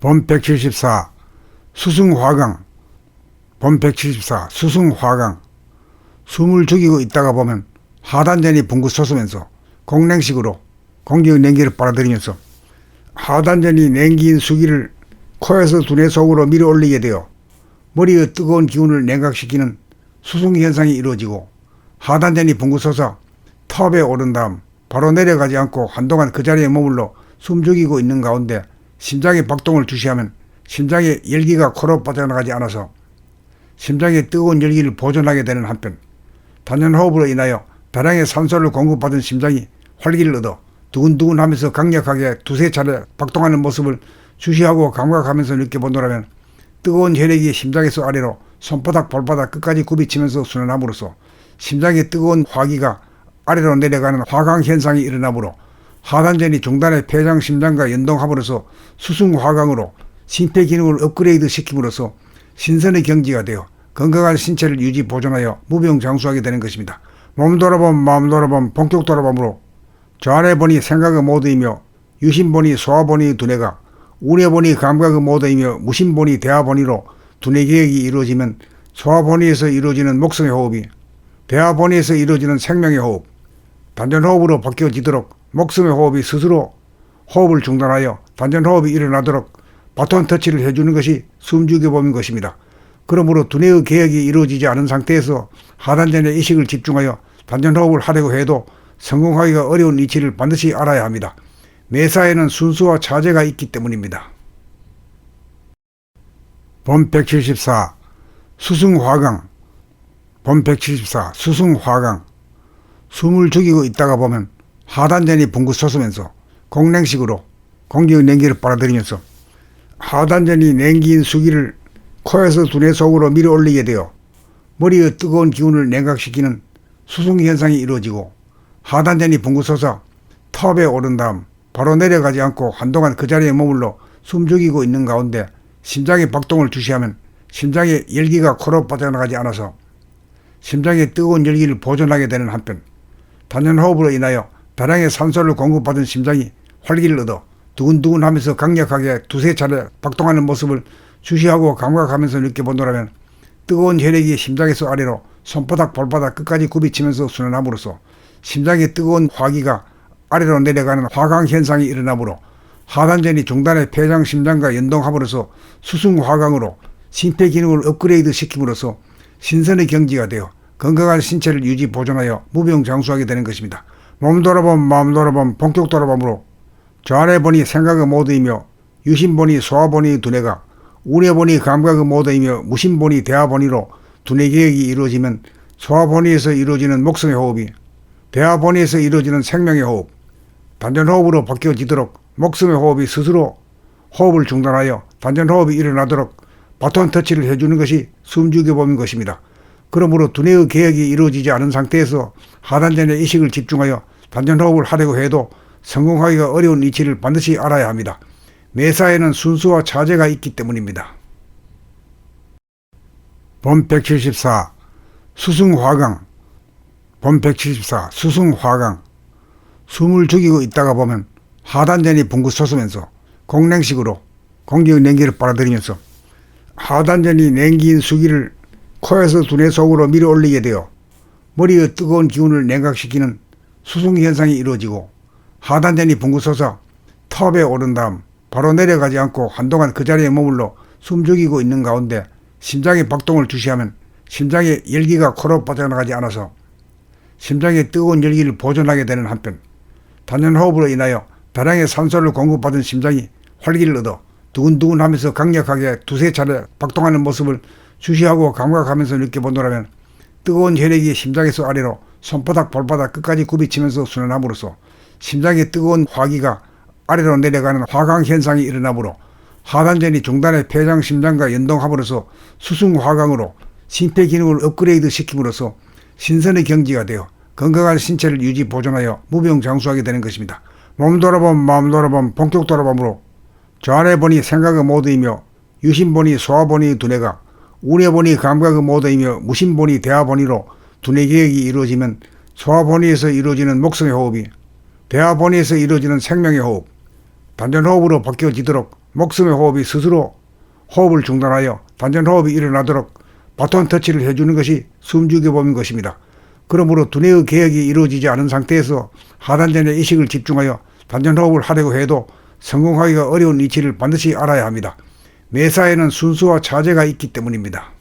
본 174 수승화강. 본 174 수승화강. 숨을 죽이고 있다가 보면 하단전이 붕긋 솟으면서 공냉식으로 공기의 냉기를 빨아들이면서 하단전이 냉기인 수기를 코에서 두뇌 속으로 밀어 올리게 되어 머리의 뜨거운 기운을 냉각시키는 수승 현상이 이루어지고 하단전이 붕긋 솟아 탑에 오른 다음 바로 내려가지 않고 한동안 그 자리에 머물러 숨죽이고 있는 가운데 심장의 박동을 주시하면 심장의 열기가 코로 빠져나가지 않아서 심장의 뜨거운 열기를 보존하게 되는 한편 단연 호흡으로 인하여 다량의 산소를 공급받은 심장이 활기를 얻어 두근두근 하면서 강력하게 두세 차례 박동하는 모습을 주시하고 감각하면서 느껴본다면 뜨거운 혈액이 심장에서 아래로 손바닥 발바닥 끝까지 굽이치면서 순환함으로써 심장의 뜨거운 화기가 아래로 내려가는 화강 현상이 일어나므로 하단전이 중단의 폐장 심장과 연동함으로써 수승화강으로 심폐 기능을 업그레이드 시킴으로써 신선의 경지가 되어 건강한 신체를 유지 보존하여 무병장수하게 되는 것입니다. 몸 돌아봄 마음 돌아봄 본격 돌아봄으로 저 안에 보니 생각의 모드이며 유심 보니 소화 보니 두뇌가 운에 보니 감각의 모드이며 무심 보니 대화 보니로 두뇌 계획이 이루어지면 소화 보니에서 이루어지는 목성의 호흡이 대화 보니에서 이루어지는 생명의 호흡 단전 호흡으로 바뀌어지도록 목숨의 호흡이 스스로 호흡을 중단하여 단전 호흡이 일어나도록 바톤 터치를 해주는 것이 숨죽여 보는 것입니다. 그러므로 두뇌의 개혁이 이루어지지 않은 상태에서 하단전의 의식을 집중하여 단전 호흡을 하려고 해도 성공하기가 어려운 이치를 반드시 알아야 합니다. 매사에는 순수와 차제가 있기 때문입니다. 본 174 수승화강 본 174 수승화강 숨을 죽이고 있다가 보면 하단전이 붕긋 솟으면서 공냉식으로 공기의 냉기를 빨아들이면서 하단전이 냉기인 수기를 코에서 두뇌 속으로 밀어 올리게 되어 머리의 뜨거운 기운을 냉각시키는 수승 현상이 이루어지고 하단전이 붕긋 솟아 탑에 오른 다음 바로 내려가지 않고 한동안 그 자리에 머물러 숨죽이고 있는 가운데 심장의 박동을 주시하면 심장의 열기가 코로 빠져나가지 않아서 심장의 뜨거운 열기를 보존하게 되는 한편 단연 호흡으로 인하여 다량의 산소를 공급받은 심장이 활기를 얻어 두근두근 하면서 강력하게 두세 차례 박동하는 모습을 주시하고 감각하면서 느껴본다면 뜨거운 혈액이 심장에서 아래로 손바닥 발바닥 끝까지 굽이치면서 순환함으로써 심장의 뜨거운 화기가 아래로 내려가는 화강 현상이 일어나므로 하단전이 중단의 폐장 심장과 연동함으로써 수승 화강으로 심폐 기능을 업그레이드 시킴으로써 신선의 경지가 되어 건강한 신체를 유지 보존하여 무병장수하게 되는 것입니다. 몸 돌아봄 마음 돌아봄 본격 돌아봄으로 저 안에 보니 생각의 모드이며 유심 보니 소화 보니 두뇌가 운에 보니 감각의 모드이며 무심 보니 대화 보니로 두뇌 계획이 이루어지면 소화 보니에서 이루어지는 목성의 호흡이 대화 보니에서 이루어지는 생명의 호흡 단전 호흡으로 바뀌어지도록 목숨의 호흡이 스스로 호흡을 중단하여 단전 호흡이 일어나도록 바톤 터치를 해주는 것이 보는 것입니다. 그러므로 두뇌의 개혁이 이루어지지 않은 상태에서 하단전의 의식을 집중하여 단전 호흡을 하려고 해도 성공하기가 어려운 이치를 반드시 알아야 합니다. 매사에는 순수와 차제가 있기 때문입니다. 본174 수승화강 본174 수승화강 숨을 죽이고 있다가 보면 하단전이 붕긋 솟으면서 공냉식으로 공기의 냉기를 빨아들이면서 하단전이 냉기인 수기를 코에서 두뇌 속으로 밀어 올리게 되어 머리의 뜨거운 기운을 냉각시키는 수승 현상이 이루어지고 하단전이 붕긋 솟아 탑에 오른 다음 바로 내려가지 않고 한동안 그 자리에 머물러 숨죽이고 있는 가운데 심장의 박동을 주시하면 심장의 열기가 코로 빠져나가지 않아서 심장의 뜨거운 열기를 보존하게 되는 한편 단연 호흡으로 인하여 다량의 산소를 공급받은 심장이 활기를 얻어 두근두근 하면서 강력하게 두세 차례 박동하는 모습을 주시하고 감각하면서 느껴본다면 뜨거운 혈액이 심장에서 아래로 손바닥 발바닥 끝까지 굽이치면서 순환함으로써 심장의 뜨거운 화기가 아래로 내려가는 화강 현상이 일어나므로 하단전이 중단의 폐장 심장과 연동함으로써 수승 화강으로 심폐 기능을 업그레이드 시킴으로써 신선의 경지가 되어 건강한 신체를 유지 보존하여 무병장수하게 되는 것입니다. 몸 돌아봄 마음 돌아봄 본격 돌아봄으로 저 안에 보니 생각의 모드이며 유심 보니 소화 보니 두뇌가 보니 감각의 모드이며 무심 보니 대화 보니로 두뇌 계획이 이루어지면 소화 보니에서 이루어지는 목성의 호흡이 대화 보니에서 이루어지는 생명의 호흡 단전 호흡으로 바뀌어지도록 목숨의 호흡이 스스로 호흡을 중단하여 단전 호흡이 일어나도록 바톤 터치를 해주는 것이 숨죽여 보는 것입니다. 그러므로 두뇌의 개혁이 이루어지지 않은 상태에서 하단전에 의식을 집중하여 단전 호흡을 하려고 해도 성공하기가 어려운 이치를 반드시 알아야 합니다. 매사에는 순수와 차제가 있기 때문입니다.